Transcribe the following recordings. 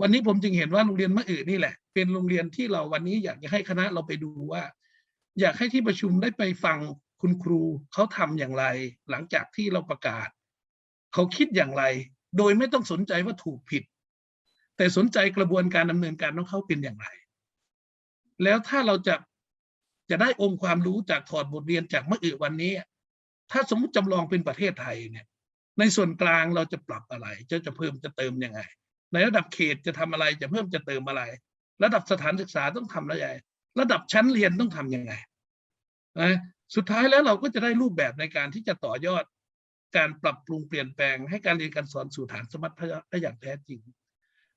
วันนี้ผมจึงเห็นว่าโรงเรียนมะอือนี่แหละ เป็นโรงเรียนที่เราวันนี้อยากจะให้คณะเราไปดูว่า อยากให้ที่ประชุมได้ไปฟังคุณครูเขาทำอย่างไร หลังจากที่เราประกาศ เขาคิดอย่างไร โดยไม่ต้องสนใจว่าถูกผิด แต่สนใจกระบวนการดำเนินการของเขาเป็นอย่างไร แล้วถ้าเราจะจะได้องค์ความรู้จากถอดบทเรียนจากมะอือวันนี้ ถ้าสมมติจำลองเป็นประเทศไทยเนี่ย ในส่วนกลางเราจะปรับอะไรจะจะเพิ่มจะเติมยังไง ในระดับเขตจะทำอะไรจะเพิ่มจะเติมอะไร ระดับสถานศึกษาต้องทำอะไรระดับชั้นเรียนต้องทำยังไงนะสุดท้ายแล้วเราก็จะได้รูปแบบในการที่จะต่อยอดการปรับปรุงเปลี่ยนแปลงให้การเรียนการสอนสู่ฐานสมรรถนะได้อย่างแท้จริง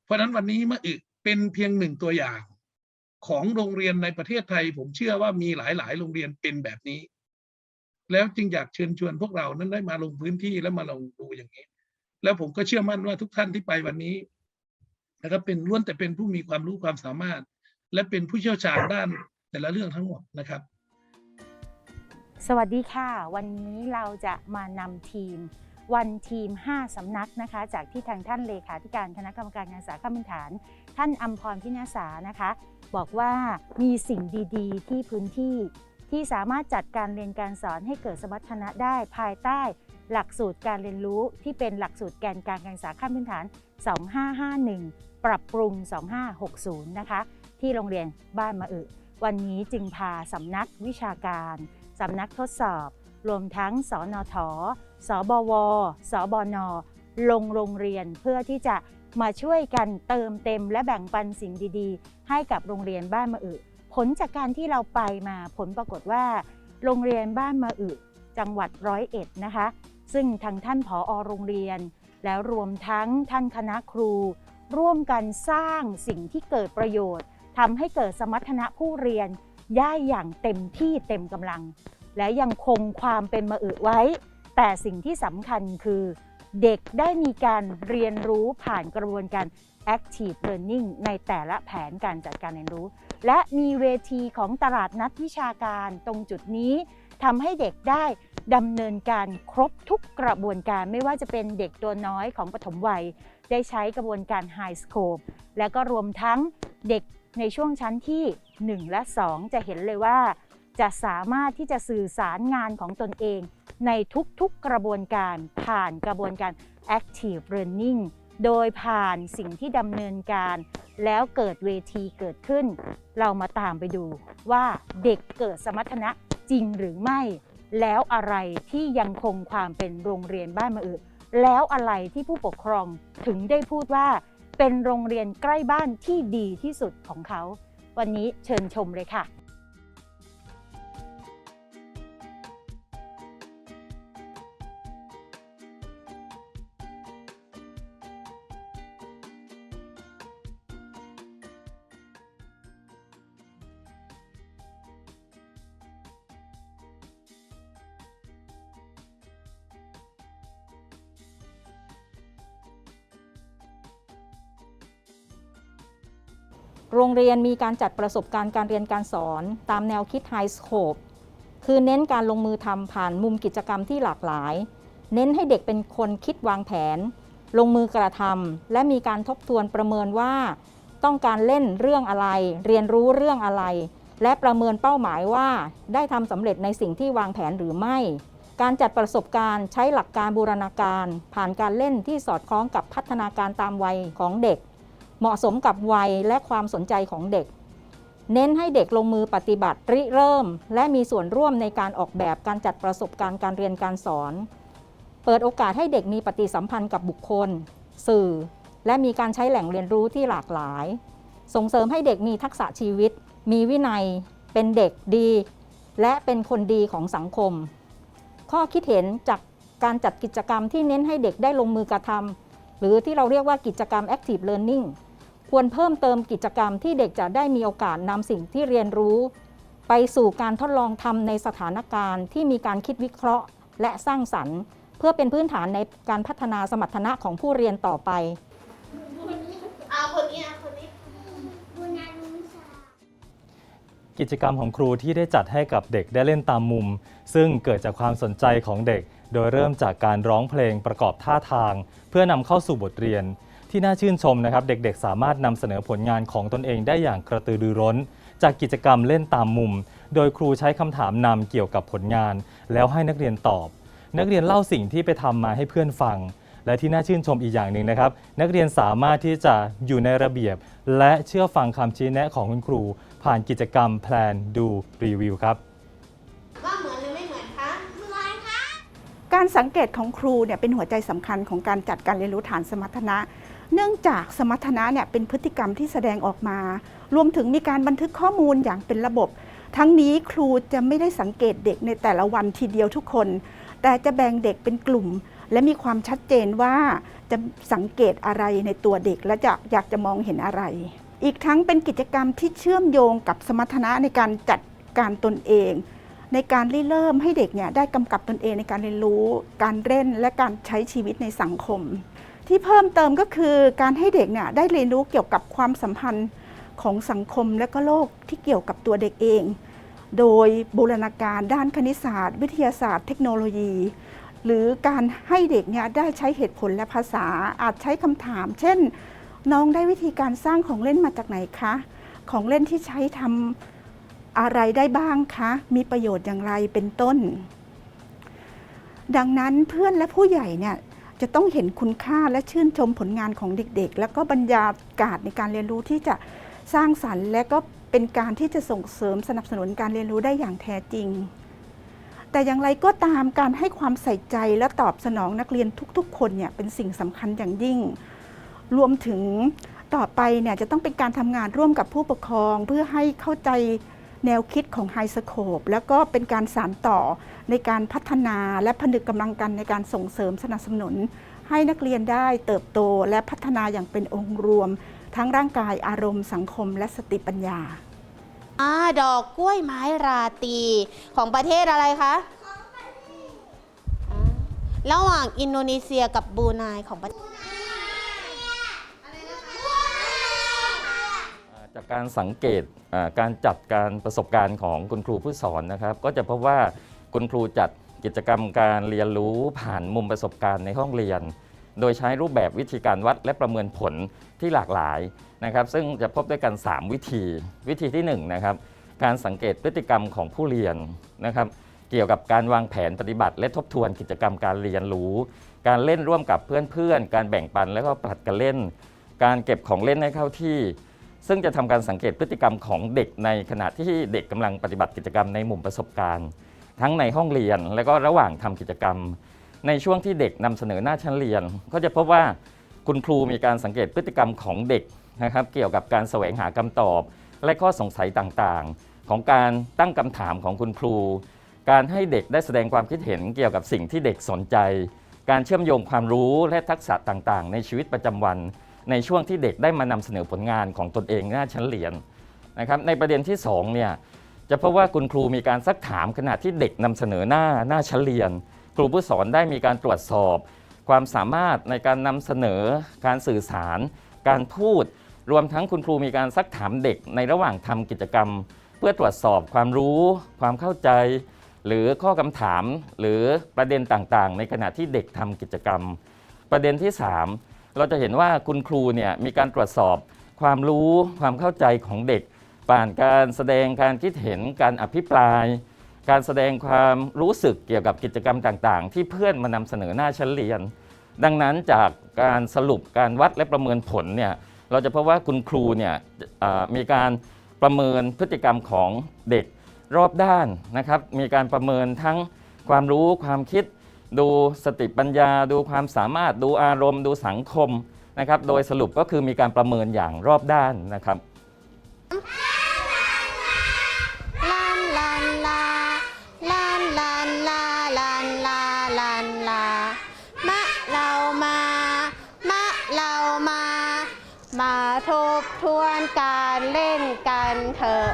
เพราะฉะนั้นวันนี้มะอึเป็นเพียงหนึ่งตัวอย่างของโรงเรียนในประเทศไทย ผมเชื่อว่ามีหลาย ๆ โรงเรียนเป็นแบบนี้ แล้วจึงอยากเชิญชวนพวกเรานั้นได้มาลงพื้นที่แล้วมาลองดูอย่างนี้ แล้วผมก็เชื่อมั่นว่าทุกท่านที่ไปวันนี้ นะครับเป็นล้วนแต่เป็นผู้มีความรู้ความสามารถ และเป็นผู้เชี่ยวชาญด้านแต่ละเรื่องทั้งหมดนะครับ สวัสดีค่ะ วันนี้เราจะมานำทีมวันทีม 5 สำนักนะคะ จากที่ทางท่านเลขาธิการคณะกรรมการการศึกษาขั้นพื้นฐาน ท่านอัมพรพินาศานะคะ บอกว่ามีสิ่งดีๆ ที่พื้นที่ที่สามารถจัดการเรียนการสอนให้เกิดสมรรถนะได้ภายใต้ หลักสูตรการเรียนรู้ที่เป็นหลักสูตรแกนกลารการศึกษาขั้นพื้นฐาน 2551 ปรับปรุง 2560 นะคะ ที่โรงเรียนบ้านมะอึ วันนี้จึงพาสำนักวิชาการ สำนักทดสอบ รวมทั้งสนทสบว สบน ลงโรงเรียนเพื่อที่จะมาช่วยกันเติมเต็มและแบ่งปันสิ่งดี ๆ ให้กับโรงเรียนบ้านมะอึ ผลจากการที่เราไปมาผลปรากฏว่า โรงเรียนบ้านมะอึ จังหวัดร้อยเอ็ดนะคะ ซึ่งทางท่านผออโรงเรียน แล้วรวมทั้งท่านคณะครู ร่วมกันสร้างสิ่งที่เกิดประโยชน์ทำให้เกิดสมรรถนะผู้เรียนได้อย่างเต็มที่เต็มกำลัง และยังคงความเป็นมะอึไว้ แต่สิ่งที่สำคัญคือ เด็กได้มีการเรียนรู้ผ่านกระบวนการ active learning ในแต่ละแผนการจัดการเรียนรู้ และมีเวทีของตลาดนัดวิชาการตรงจุดนี้ทำให้เด็กได้ ดำเนินการครบทุกกระบวนการไม่ว่าจะเป็นเด็กตัวน้อยของปฐมวัย ได้ใช้กระบวนการ High Scope และก็รวมทั้งเด็กในช่วงชั้นที่ 1 และ 2 จะเห็นเลยว่า จะสามารถที่จะสื่อสารงานของตนเอง ในทุกๆกระบวนการผ่านกระบวนการ Active Learning โดยผ่านสิ่งที่ดำเนินการ แล้วเกิดเวทีเกิดขึ้น เรามาตามไปดูว่าเด็กเกิดสมรรถนะจริงหรือไม่ แล้วอะไรที่ยังคงความเป็นโรงเรียนบ้านมะอึแล้วอะไรที่ผู้ปกครองถึงได้พูดว่า เป็นโรงเรียนใกล้บ้านที่ดีที่สุดของเขา วันนี้เชิญชมเลยค่ะ โรงเรียนมีการจัดประสบการณ์การเรียนการสอน ตามแนวคิด High Scope คือเน้นการลงมือทำผ่านมุมกิจกรรมที่หลากหลาย เน้นให้เด็กเป็นคนคิดวางแผน ลงมือกระทำและมีการทบทวนประเมินว่า ต้องการเล่นเรื่องอะไร เรียนรู้เรื่องอะไร และประเมินเป้าหมายว่า ได้ทำสำเร็จในสิ่งที่วางแผนหรือไม่ การจัดประสบการณ์ใช้หลักการบูรณาการ ผ่านการเล่นที่สอดคล้องกับพัฒนาการตามวัยของเด็ก เหมาะสมกับวัยและความสนใจของเด็ก เน้นให้เด็กลงมือปฏิบัติริเริ่ม และมีส่วนร่วมในการออกแบบการจัดประสบการณ์การเรียนการสอน เปิดโอกาสให้เด็กมีปฏิสัมพันธ์กับบุคคล สื่อ และมีการใช้แหล่งเรียนรู้ที่หลากหลาย ส่งเสริมให้เด็กมีทักษะชีวิต มีวินัย เป็นเด็กดี และเป็นคนดีของสังคม ข้อคิดเห็นจากการจัดกิจกรรมที่เน้นให้เด็กได้ลงมือกระทำหรือที่เราเรียกว่ากิจกรรม active learning ควรเพิ่มเติมกิจกรรมที่เด็กจะได้มีโอกาสนำสิ่งที่เรียนรู้ ไปสู่การทดลองทำในสถานการณ์ที่มีการคิดวิเคราะห์ และสร้างสรรค์ เพื่อเป็นพื้นฐานในการพัฒนาสมรรถนะของผู้เรียนต่อไปเอาคนนี้เอาคนนี้กิจกรรมของครูที่ได้จัดให้กับเด็กได้เล่นตามมุม ซึ่งเกิดจากความสนใจของเด็ก โดยเริ่มจากการร้องเพลงประกอบท่าทาง เพื่อนำเข้าสู่บทเรียน ที่น่าชื่นชมนะครับ เด็กๆ สามารถนำเสนอผลงานของตนเองได้อย่างกระตือรือร้น จากกิจกรรมเล่นตามมุม โดยครูใช้คำถามนำเกี่ยวกับผลงาน แล้วให้นักเรียนตอบ นักเรียนเล่าสิ่งที่ไปทำมาให้เพื่อนฟัง และที่น่าชื่นชมอีกอย่างหนึ่งนะครับ นักเรียนสามารถที่จะอยู่ในระเบียบ และเชื่อฟังคำชี้แนะของคุณครู ผ่านกิจกรรมแพลนดูรีวิวครับ ว่าเหมือนหรือไม่เหมือนคะเหมือนค่ะ การสังเกตของครูเนี่ยเป็นหัวใจสำคัญของการจัดการเรียนรู้ฐานสมรรถนะ เนื่องจากสมรรถนะเนี่ยเป็นพฤติกรรมที่แสดงออกมา รวมถึงมีการบันทึกข้อมูลอย่างเป็นระบบ ทั้งนี้ครูจะไม่ได้สังเกตเด็กในแต่ละวันทีเดียวทุกคน แต่จะแบ่งเด็กเป็นกลุ่ม และมีความชัดเจนว่าจะสังเกตอะไรในตัวเด็กและจะอยากจะมองเห็นอะไร อีกทั้งเป็นกิจกรรมที่เชื่อมโยงกับสมรรถนะในการจัดการตนเอง ในการริเริ่มให้เด็กเนี่ยได้กำกับตนเองในการเรียนรู้ การเล่นและการใช้ชีวิตในสังคม ที่เพิ่มเติมก็คือการให้เด็กเนี่ยได้เรียนรู้เกี่ยวกับความสัมพันธ์ของสังคมและก็โลกที่เกี่ยวกับตัวเด็กเอง โดยบูรณาการด้านคณิตศาสตร์ วิทยาศาสตร์ เทคโนโลยี หรือการให้เด็กเนี่ยได้ใช้เหตุผลและภาษาอาจใช้คำถาม เช่น น้องได้วิธีการสร้างของเล่นมาจากไหนคะ ของเล่นที่ใช้ทำอะไรได้บ้างคะ มีประโยชน์อย่างไรเป็นต้น ดังนั้นเพื่อนและผู้ใหญ่เนี่ย จะต้องเห็นคุณค่าและชื่นชมผลงานของเด็กๆ แล้วก็บรรยากาศในการเรียนรู้ที่จะสร้างสรรค์ และก็เป็นการที่จะส่งเสริมสนับสนุนการเรียนรู้ได้อย่างแท้จริง แต่อย่างไรก็ตามการให้ความใส่ใจและตอบสนองนักเรียนทุกๆ คนเนี่ยเป็นสิ่งสำคัญอย่างยิ่ง รวมถึงต่อไปเนี่ยจะต้องเป็นการทำงานร่วมกับผู้ปกครองเพื่อให้เข้าใจ แนวคิดของไฮสโคปแล้วก็เป็นการสานต่อในการพัฒนาและผนึกกำลังกันในการส่งเสริมสนับสนุน ให้นักเรียนได้เติบโตและพัฒนาอย่างเป็นองค์รวม ทั้งร่างกายอารมณ์สังคมและสติปัญญาอ่าดอกกล้วยไม้ราตรีของประเทศอะไรคะอ่าระหว่างอินโดนีเซียกับบรูไนของประเทศ อ่าจา การสังเกตการจัดการประสบการณ์ของคุณครูผู้สอนนะครับ ก็จะพบว่าคุณครูจัดกิจกรรมการเรียนรู้ผ่านมุมประสบการณ์ในห้องเรียน โดยใช้รูปแบบวิธีการวัดและประเมินผลที่หลากหลายนะครับ ซึ่งจะพบด้วยกัน 3 วิธี วิธีที่1นะครับการสังเกตพฤติกรรมของผู้เรียนนะครับ เกี่ยวกับการวางแผนปฏิบัติ และทบทวนกิจกรรมการเรียนรู้ การเล่นร่วมกับเพื่อนๆ การแบ่งปันแล้วก็ผลัดกันเล่น การเก็บของเล่นให้เข้าที่ ซึ่งจะทำการสังเกตพฤติกรรมของเด็กในขณะที่เด็กกำลังปฏิบัติกิจกรรมในมุมประสบการณ์ ทั้งในห้องเรียนและก็ระหว่างทำกิจกรรม ในช่วงที่เด็กนำเสนอหน้าชั้นเรียน ก็จะพบว่าคุณครูมีการสังเกตพฤติกรรมของเด็กนะครับ เกี่ยวกับการแสวงหาคำตอบ และข้อสงสัยต่างๆ ของการตั้งคำถามของคุณครู การให้เด็กได้แสดงความคิดเห็นเกี่ยวกับสิ่งที่เด็กสนใจ การเชื่อมโยงความรู้และทักษะต่างๆ ในชีวิตประจำวัน ในช่วงที่เด็กได้มานำเสนอผลงานของตนเองหน้าชั้นเรียนนะครับในประเด็นที่2เนี่ยจะพบว่าคุณครูมีการซักถามขณะที่เด็กนำเสนอหน้าหน้าชั้นเรียน ครูผู้สอนได้มีการตรวจสอบ ความสามารถในการนำเสนอการสื่อสาร การพูด รวมทั้งคุณครูมีการซักถามเด็กในระหว่างทำกิจกรรม เพื่อตรวจสอบความรู้ ความเข้าใจ หรือข้อคำถามหรือประเด็นต่างๆ ในขณะที่เด็กทำกิจกรรม ประเด็นที่ 3 เราจะเห็นว่าคุณครูเนี่ยมีการตรวจสอบความรู้ความเข้าใจของเด็ก ผ่านการแสดงการคิดเห็นการอภิปราย การแสดงความรู้สึกเกี่ยวกับกิจกรรมต่างๆ ที่เพื่อนมานำเสนอหน้าชั้นเรียน ดังนั้นจากการสรุปการวัดและประเมินผลเนี่ยเราจะพบว่าคุณครูเนี่ยมีการประเมินพฤติกรรมของเด็กรอบด้านนะครับ มีการประเมินทั้งความรู้ความคิด ดูสติปัญญา ดูความสามารถดูอารมณ์ ดูสังคมนะครับ โดยสรุปก็คือมีการประเมินอย่างรอบด้านนะครับ ลาลาลาลาลาลาลาลาลาลามะเรามามะเรามา มาทบทวนการเล่นกันเถอะ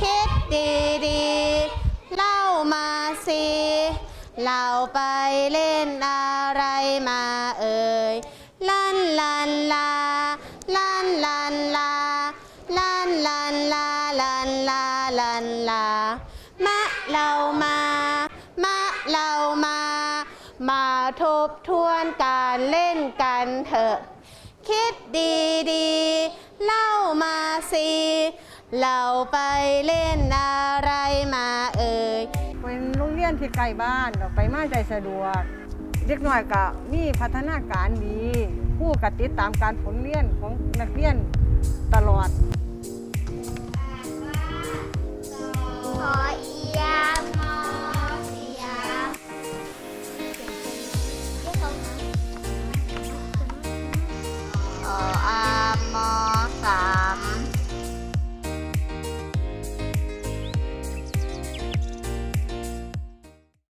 คิดดีๆเล่ามาสิ เราไปเล่นอะไรมาเอ่ยลันลันลาลันลันลาลันลันลาลันลาลันลามะเรามามะเรามา มาทบทวนการเล่นกันเถอะ คิดดีๆเล่ามาสิ เราไปเล่นอะไร ที่ใกล้บ้านออกไปมาใจสะดวก เด็กน้อยก็มีพัฒนาการดีผู้กติดตามการผลเรียนของนักเรียนตลอด